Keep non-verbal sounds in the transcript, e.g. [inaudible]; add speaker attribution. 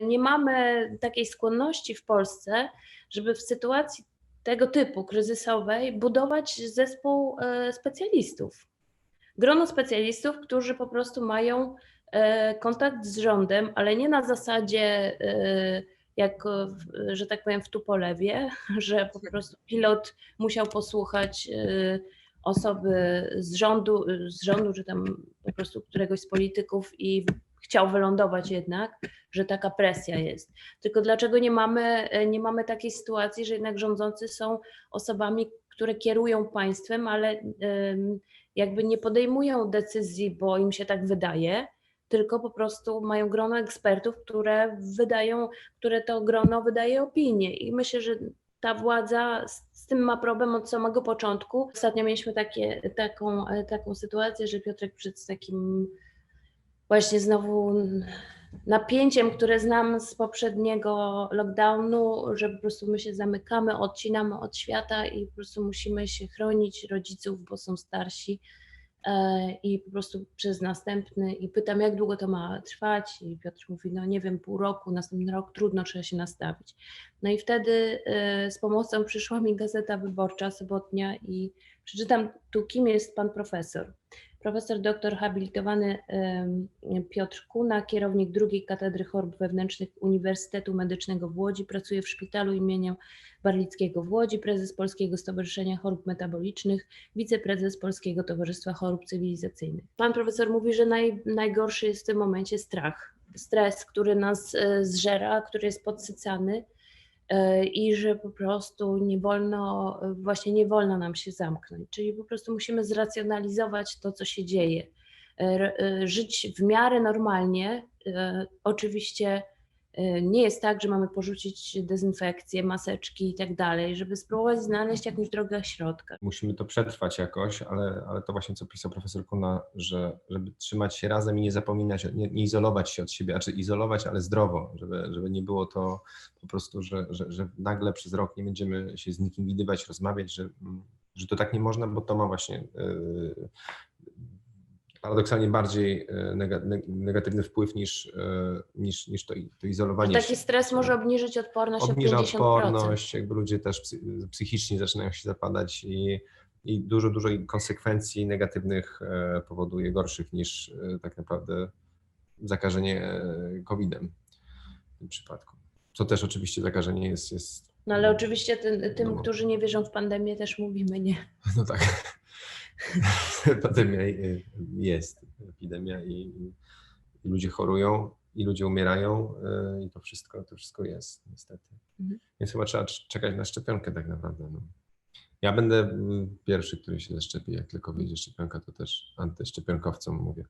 Speaker 1: Nie mamy takiej skłonności w Polsce, żeby w sytuacji tego typu kryzysowej budować zespół e, specjalistów. Grono specjalistów, którzy po prostu mają e, kontakt z rządem, ale nie na zasadzie, e, jak, że tak powiem, w Tupolewie, [laughs] że po prostu pilot musiał posłuchać osoby z rządu, z rządu, czy tam po prostu któregoś z polityków i chciał wylądować jednak, że taka presja jest. Tylko dlaczego nie mamy, e, nie mamy takiej sytuacji, że jednak rządzący są osobami, które kierują państwem, ale jakby nie podejmują decyzji, bo im się tak wydaje, tylko po prostu mają grono ekspertów, które wydają, które to grono wydaje opinie. I myślę, że ta władza z, z tym ma problem od samego początku. Ostatnio mieliśmy takie, taką, e, taką sytuację, że Piotrek przed takim właśnie znowu napięciem, które znam z poprzedniego lockdownu, że po prostu my się zamykamy, odcinamy od świata i po prostu musimy się chronić rodziców, bo są starsi e, i po prostu przez następny i pytam, jak długo to ma trwać i Piotr mówi, no nie wiem, pół roku, następny rok, trudno, trzeba się nastawić. No i wtedy e, z pomocą przyszła mi Gazeta Wyborcza sobotnia i przeczytam tu, kim jest pan profesor. Profesor doktor habilitowany Piotr Kuna, kierownik drugiej Katedry Chorób Wewnętrznych Uniwersytetu Medycznego w Łodzi, pracuje w szpitalu imienia Barlickiego w Łodzi, prezes Polskiego Stowarzyszenia Chorób Metabolicznych, wiceprezes Polskiego Towarzystwa Chorób Cywilizacyjnych. Pan profesor mówi, że naj, najgorszy jest w tym momencie strach. Stres, który nas e, zżera, który jest podsycany i że po prostu nie wolno, e, właśnie nie wolno nam się zamknąć. Czyli po prostu musimy zracjonalizować to, co się dzieje. E, e, Żyć w miarę normalnie. e, Oczywiście e, nie jest tak, że mamy porzucić dezynfekcję, maseczki i tak dalej, żeby spróbować znaleźć jakąś drogę środka.
Speaker 2: Musimy to przetrwać jakoś, ale, ale to właśnie co pisał profesor Kuna, że żeby trzymać się razem i nie zapominać, nie, nie izolować się od siebie, a czy izolować, ale zdrowo, żeby, żeby nie było to po prostu, że, że, że nagle przez rok nie będziemy się z nikim widywać, rozmawiać, że, że to tak nie można, bo to ma właśnie yy, paradoksalnie bardziej neg- negatywny wpływ niż, yy, niż, niż to, to izolowanie
Speaker 1: Taki stres może obniżyć odporność
Speaker 2: obniża
Speaker 1: o 50%.
Speaker 2: odporność, jakby ludzie też psy- psychicznie zaczynają się zapadać i, i dużo, dużo konsekwencji negatywnych e, powoduje gorszych niż e, tak naprawdę zakażenie e, COVID-em w tym przypadku. Co też oczywiście zakażenie jest, jest
Speaker 1: No ale oczywiście tym, tym
Speaker 2: No.
Speaker 1: którzy nie wierzą w pandemię, też mówimy nie. [laughs]
Speaker 2: no tak, [laughs] pandemia y, jest, epidemia i, i ludzie chorują i ludzie umierają y, i to wszystko, to wszystko jest niestety.
Speaker 1: Mhm.
Speaker 2: Więc chyba trzeba cz- czekać na szczepionkę tak naprawdę. No. Ja będę mm, pierwszy, który się zaszczepi. Jak tylko wyjdzie szczepionka, to też antyszczepionkowcom mówię.